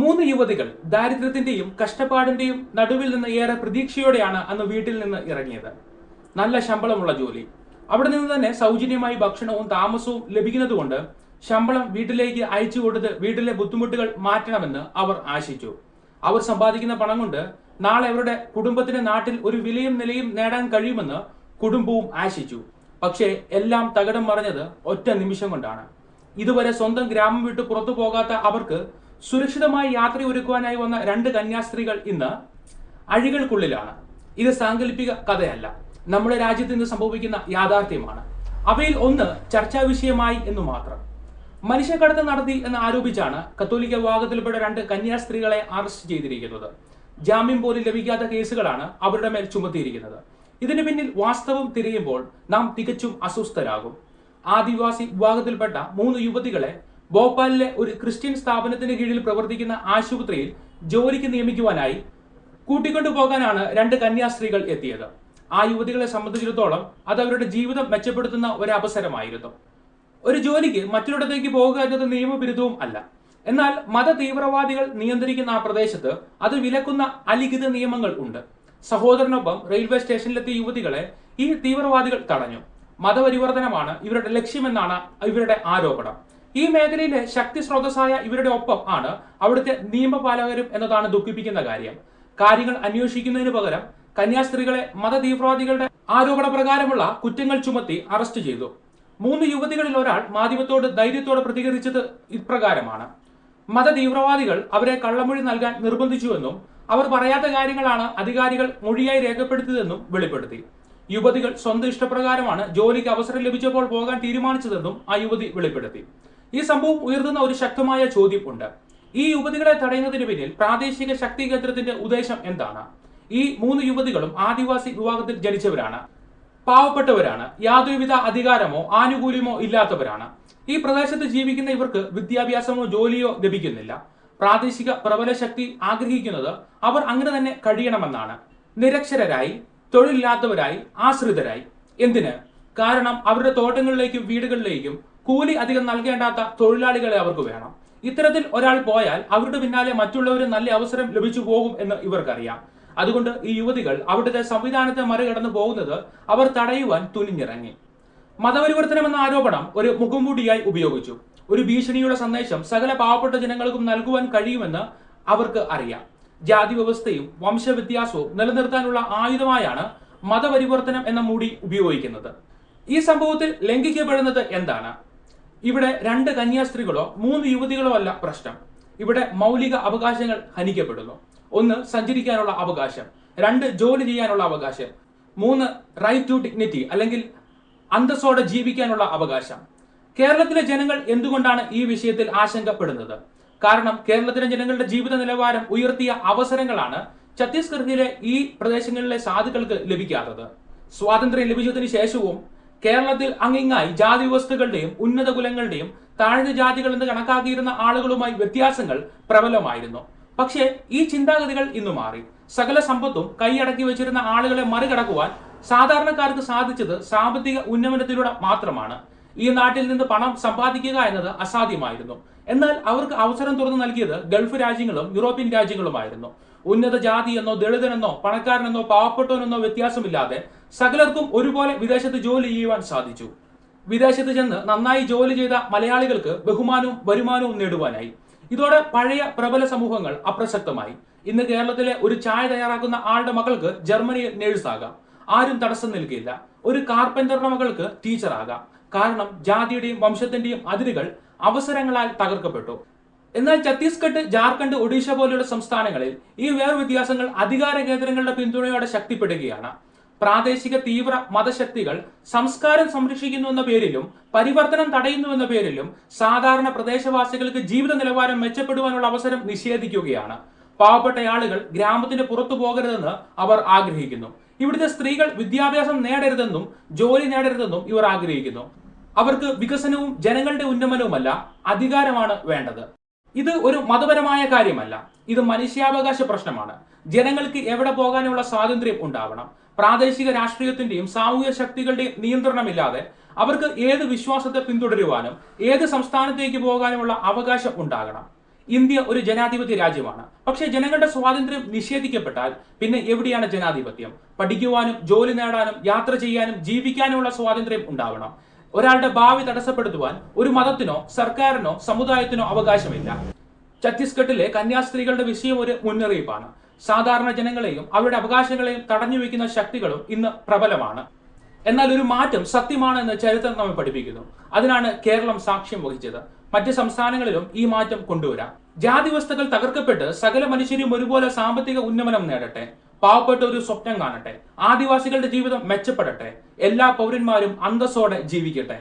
മൂന്ന് യുവതികൾ ദാരിദ്ര്യത്തിന്റെയും കഷ്ടപ്പാടിന്റെയും നടുവിൽ നിന്ന് ഏറെ പ്രതീക്ഷയോടെയാണ് അന്ന് വീട്ടിൽ നിന്ന് ഇറങ്ങിയത്. നല്ല ശമ്പളമുള്ള ജോലി. അവിടെ നിന്ന് തന്നെ സൗജന്യമായി ഭക്ഷണവും താമസവും ലഭിക്കുന്നതുകൊണ്ട് ശമ്പളം വീട്ടിലേക്ക് അയച്ചു കൊടുത്ത് വീട്ടിലെ ബുദ്ധിമുട്ടുകൾ മാറ്റണമെന്ന് അവർ ആശിച്ചു. അവർ സമ്പാദിക്കുന്ന പണം കൊണ്ട് നാളെ അവരുടെ കുടുംബത്തിന്റെ നാട്ടിൽ ഒരു വിലയും നിലയും നേടാൻ കഴിയുമെന്ന് കുടുംബവും ആശിച്ചു. പക്ഷേ എല്ലാം തകടം മറിഞ്ഞത് ഒറ്റ നിമിഷം കൊണ്ടാണ്. ഇതുവരെ സ്വന്തം ഗ്രാമം വിട്ട് പുറത്തു പോകാത്ത അവർക്ക് സുരക്ഷിതമായി യാത്ര ഒരുക്കുവാനായി വന്ന രണ്ട് കന്യാസ്ത്രീകൾ ഇന്ന് അഴികൾക്കുള്ളിലാണ്. ഇത് സാങ്കല്പിക കഥയല്ല. നമ്മുടെ രാജ്യത്ത് ഇന്ന് സംഭവിക്കുന്ന യാഥാർത്ഥ്യമാണ്. അവയിൽ ഒന്ന് ചർച്ചാ വിഷയമായി എന്ന് മാത്രം. മനുഷ്യക്കടത്ത് നടത്തി എന്ന് ആരോപിച്ചാണ് കത്തോലിക്ക വിഭാഗത്തിൽപ്പെട്ട രണ്ട് കന്യാസ്ത്രീകളെ അറസ്റ്റ് ചെയ്തിരിക്കുന്നത്. ജാമ്യം പോലും ലഭിക്കാത്ത കേസുകളാണ് അവരുടെ മേൽ ചുമത്തിയിരിക്കുന്നത്. ഇതിനു പിന്നിൽ വാസ്തവം തിരയുമ്പോൾ നാം തികച്ചും അസ്വസ്ഥരാകും. ആദിവാസി വിഭാഗത്തിൽപ്പെട്ട മൂന്ന് യുവതികളെ ഭോപ്പാലിലെ ഒരു ക്രിസ്ത്യൻ സ്ഥാപനത്തിന് കീഴിൽ പ്രവർത്തിക്കുന്ന ആശുപത്രിയിൽ ജോലിക്ക് നിയമിക്കുവാനായി കൂട്ടിക്കൊണ്ടുപോകാനാണ് രണ്ട് കന്യാസ്ത്രീകൾ എത്തിയത്. ആ യുവതികളെ സംബന്ധിച്ചിടത്തോളം അത് അവരുടെ ജീവിതം മെച്ചപ്പെടുത്തുന്ന ഒരു അവസരമായിരുന്നു ഒരു ജോലിക്ക് മറ്റൊരിടത്തേക്ക് പോകുക എന്നത് നിയമവിരുദ്ധവും അല്ല. എന്നാൽ മത തീവ്രവാദികൾ നിയന്ത്രിക്കുന്ന ആ പ്രദേശത്ത് അത് വിലക്കുന്ന അലിഖിത നിയമങ്ങൾ ഉണ്ട്. സഹോദരനൊപ്പം റെയിൽവേ സ്റ്റേഷനിലെത്തിയ യുവതികളെ ഈ തീവ്രവാദികൾ തടഞ്ഞു. മതപരിവർത്തനമാണ് ഇവരുടെ ലക്ഷ്യമെന്നാണ് ഇവരുടെ ആരോപണം. ഈ മേഖലയിലെ ശക്തി സ്രോതസ്സായ ഇവരുടെ ഒപ്പം ആണ് അവിടുത്തെ നിയമപാലകരും എന്നതാണ് ദുഃഖിപ്പിക്കുന്ന കാര്യം. കാര്യങ്ങൾ അന്വേഷിക്കുന്നതിന് പകരം കന്യാസ്ത്രീകളെ മതതീവ്രവാദികളുടെ ആരോപണ പ്രകാരമുള്ള കുറ്റങ്ങൾ ചുമത്തി അറസ്റ്റ് ചെയ്തു. മൂന്ന് യുവതികളിൽ ഒരാൾ മാധ്യമത്തോട് ധൈര്യത്തോടെ പ്രതികരിച്ചത് ഇപ്രകാരമാണ്. മതതീവ്രവാദികൾ അവരെ കള്ളമൊഴി നൽകാൻ നിർബന്ധിച്ചുവെന്നും അവർ പറയാത്ത കാര്യങ്ങളാണ് അധികാരികൾ മൊഴിയായി രേഖപ്പെടുത്തിയതെന്നും വെളിപ്പെടുത്തി. യുവതികൾ സ്വന്തം ഇഷ്ടപ്രകാരമാണ് ജോലിക്ക് അവസരം ലഭിച്ചപ്പോൾ പോകാൻ തീരുമാനിച്ചതെന്നും ആ യുവതി വെളിപ്പെടുത്തി. ഈ സംഭവം ഉയർത്തുന്ന ഒരു ശക്തമായ ചോദ്യമുണ്ട്. ഈ യുവതികളെ തടയുന്നതിന് പിന്നിൽ പ്രാദേശിക ശക്തി കേന്ദ്രത്തിന്റെ ഉദ്ദേശം എന്താണ്? ഈ മൂന്ന് യുവതികളും ആദിവാസി വിഭാഗത്തിൽ ജനിച്ചവരാണ് പാവപ്പെട്ടവരാണ് യാതൊരുവിധ അധികാരമോ ആനുകൂല്യമോ ഇല്ലാത്തവരാണ്. ഈ പ്രദേശത്ത് ജീവിക്കുന്ന ഇവർക്ക് വിദ്യാഭ്യാസമോ ജോലിയോ ലഭിക്കുന്നില്ല. പ്രാദേശിക പ്രബല ശക്തി ആഗ്രഹിക്കുന്നത് അവർ അങ്ങനെ തന്നെ കഴിയണമെന്നാണ്. നിരക്ഷരരായി തൊഴിലില്ലാത്തവരായി ആശ്രിതരായി. എന്തിന്? കാരണം അവരുടെ തോട്ടങ്ങളിലേക്കും വീടുകളിലേക്കും കൂലി അധികം നൽകേണ്ടാത്ത തൊഴിലാളികളെ അവർക്ക് വേണം. ഇത്തരത്തിൽ ഒരാൾ പോയാൽ അവരുടെ പിന്നാലെ മറ്റുള്ളവർ നല്ല അവസരം ലഭിച്ചു പോകും എന്ന് ഇവർക്കറിയാം. അതുകൊണ്ട് ഈ യുവതികൾ അവിടുത്തെ സംവിധാനത്തെ മറികടന്നു പോകുന്നത് അവർ തടയുവാൻ തുനിഞ്ഞിറങ്ങി. മതപരിവർത്തനം എന്ന ആരോപണം ഒരു മുഖംമൂടിയായി ഉപയോഗിച്ചു. ഒരു ഭീഷണിയുടെ സന്ദേശം സകല പാവപ്പെട്ട ജനങ്ങൾക്കും നൽകുവാൻ കഴിയുമെന്ന് അവർക്ക് അറിയാം. ജാതി വ്യവസ്ഥയും വംശവ്യത്യാസവും നിലനിർത്താനുള്ള ആയുധമായാണ് മതപരിവർത്തനം എന്ന മൂടി ഉപയോഗിക്കുന്നത്. ഈ സംഭവത്തിൽ ലംഘിക്കപ്പെടുന്നത് എന്താണ്? ഇവിടെ രണ്ട് കന്യാസ്ത്രീകളോ മൂന്ന് യുവതികളോ അല്ല പ്രശ്നം. ഇവിടെ മൗലിക അവകാശങ്ങൾ ഹനിക്കപ്പെടുന്നു. ഒന്ന് സഞ്ചരിക്കാനുള്ള അവകാശം രണ്ട് ജോലി ചെയ്യാനുള്ള അവകാശം മൂന്ന് റൈറ്റ് ടു ഡിഗ്നിറ്റി അല്ലെങ്കിൽ അന്തസ്സോടെ ജീവിക്കാനുള്ള അവകാശം. കേരളത്തിലെ ജനങ്ങൾ എന്തുകൊണ്ടാണ് ഈ വിഷയത്തിൽ ആശങ്കപ്പെടുന്നത്? കാരണം കേരളത്തിലെ ജനങ്ങളുടെ ജീവിത നിലവാരം ഉയർത്തിയ അവസരങ്ങളാണ് ഛത്തീസ്ഗഡിലെ ഈ പ്രദേശങ്ങളിലെ സാധുക്കൾക്ക് ലഭിക്കാത്തത്. സ്വാതന്ത്ര്യം ലഭിച്ചതിന് ശേഷവും കേരളത്തിൽ അങ്ങിങ്ങായി ജാതി വ്യവസ്ഥകളുടെയും ഉന്നത കുലങ്ങളുടെയും താഴ്ന്ന ജാതികൾ എന്ന് കണക്കാക്കിയിരുന്ന ആളുകളുമായി വ്യത്യാസങ്ങൾ പ്രബലമായിരുന്നു. പക്ഷേ ഈ ചിന്താഗതികൾ ഇന്നു മാറി. സകല സമ്പത്തും കൈയടക്കി വെച്ചിരുന്ന ആളുകളെ മറികടക്കുവാൻ സാധാരണക്കാർക്ക് സാധിച്ചത് സാമ്പത്തിക ഉന്നമനത്തിലൂടെ മാത്രമാണ്. ഈ നാട്ടിൽ നിന്ന് പണം സമ്പാദിക്കുക എന്നത് അസാധ്യമായിരുന്നു. എന്നാൽ അവർക്ക് അവസരം തുറന്നു നൽകിയത് ഗൾഫ് രാജ്യങ്ങളും യൂറോപ്യൻ രാജ്യങ്ങളുമായിരുന്നു. ഉന്നത ജാതി എന്നോ ദളിതനെന്നോ പണക്കാരനെന്നോ പാവപ്പെട്ടവനെന്നോ വ്യത്യാസമില്ലാതെ സകലർക്കും ഒരുപോലെ വിദേശത്ത് ജോലി ചെയ്യുവാൻ സാധിച്ചു. വിദേശത്ത് ചെന്ന് നന്നായി ജോലി ചെയ്ത മലയാളികൾക്ക് ബഹുമാനവും വരുമാനവും നേടുവാനായി. ഇതോടെ പഴയ പ്രബല സമൂഹങ്ങൾ അപ്രസക്തമായി. ഇന്ന് കേരളത്തിലെ ഒരു ചായ തയ്യാറാക്കുന്ന ആളുടെ മകൾക്ക് ജർമ്മനിയിൽ നേഴ്സാകാം ആരും തടസ്സം നൽകിയില്ല ഒരു കാർപ്പന്ററുടെ മകൾക്ക് ടീച്ചറാകാം. കാരണം ജാതിയുടെയും വംശത്തിന്റെയും അതിരുകൾ അവസരങ്ങളാൽ തകർക്കപ്പെട്ടു. എന്നാൽ ഛത്തീസ്ഗഡ് ജാർഖണ്ഡ് ഒഡീഷ പോലുള്ള സംസ്ഥാനങ്ങളിൽ ഈ വേർവ്യത്യാസങ്ങൾ അധികാര കേന്ദ്രങ്ങളുടെ പിന്തുണയോടെ ശക്തിപ്പെടുകയാണ്. പ്രാദേശിക തീവ്ര മതശക്തികൾ സംസ്കാരം സംരക്ഷിക്കുന്നു എന്ന പേരിലും പരിവർത്തനം തടയുന്നു എന്ന പേരിലും സാധാരണ പ്രദേശവാസികൾക്ക് ജീവിത നിലവാരം മെച്ചപ്പെടുവാനുള്ള അവസരം നിഷേധിക്കുകയാണ്. പാവപ്പെട്ട ആളുകൾ ഗ്രാമത്തിന് പുറത്തു പോകരുതെന്ന് അവർ ആഗ്രഹിക്കുന്നു. ഇവിടുത്തെ സ്ത്രീകൾ വിദ്യാഭ്യാസം നേടരുതെന്നും ജോലി നേടരുതെന്നും ഇവർ ആഗ്രഹിക്കുന്നു. അവർക്ക് വികസനവും ജനങ്ങളുടെ ഉന്നമനവുമല്ല അധികാരമാണ് വേണ്ടത്. ഇത് ഒരു മതപരമായ കാര്യമല്ല. ഇത് മനുഷ്യാവകാശ പ്രശ്നമാണ്. ജനങ്ങൾക്ക് എവിടെ പോകാനുള്ള സ്വാതന്ത്ര്യം ഉണ്ടാവണം. പ്രാദേശിക രാഷ്ട്രീയത്തിന്റെയും സാമൂഹ്യ ശക്തികളുടെയും നിയന്ത്രണമില്ലാതെ അവർക്ക് ഏത് വിശ്വാസത്തെ പിന്തുടരുവാനും ഏത് സംസ്ഥാനത്തേക്ക് പോകാനുമുള്ള അവകാശം ഉണ്ടാകണം. ഇന്ത്യ ഒരു ജനാധിപത്യ രാജ്യമാണ്. പക്ഷേ ജനങ്ങളുടെ സ്വാതന്ത്ര്യം നിഷേധിക്കപ്പെട്ടാൽ പിന്നെ എവിടെയാണ് ജനാധിപത്യം? പഠിക്കുവാനും ജോലി നേടാനും യാത്ര ചെയ്യാനും ജീവിക്കാനുമുള്ള സ്വാതന്ത്ര്യം ഉണ്ടാവണം. ഒരാളുടെ ഭാവി തടസ്സപ്പെടുത്തുവാൻ ഒരു മതത്തിനോ സർക്കാരിനോ സമുദായത്തിനോ അവകാശമില്ല. ഛത്തീസ്ഗഡിലെ കന്യാസ്ത്രീകളുടെ വിഷയം ഒരു മുന്നറിയിപ്പാണ്. സാധാരണ ജനങ്ങളെയും അവരുടെ അവകാശങ്ങളെയും തടഞ്ഞു വയ്ക്കുന്ന ശക്തികളും ഇന്ന് പ്രബലമാണ്. എന്നാൽ ഒരു മാറ്റം സത്യമാണ് എന്ന് ചരിത്രം നമ്മെ പഠിപ്പിക്കുന്നു. അതിനാണ് കേരളം സാക്ഷ്യം വഹിച്ചത്. മറ്റ് സംസ്ഥാനങ്ങളിലും ഈ മാറ്റം കൊണ്ടുവരാം. ജാതി വ്യവസ്ഥകൾ തകർക്കപ്പെട്ട് സകല മനുഷ്യരും ഒരുപോലെ സാമ്പത്തിക ഉന്നമനം നേടട്ടെ. പാവപ്പെട്ട ഒരു സ്വപ്നം കാണട്ടെ. ആദിവാസികളുടെ ജീവിതം മെച്ചപ്പെടട്ടെ. എല്ലാ പൗരന്മാരും അന്തസ്സോടെ ജീവിക്കട്ടെ.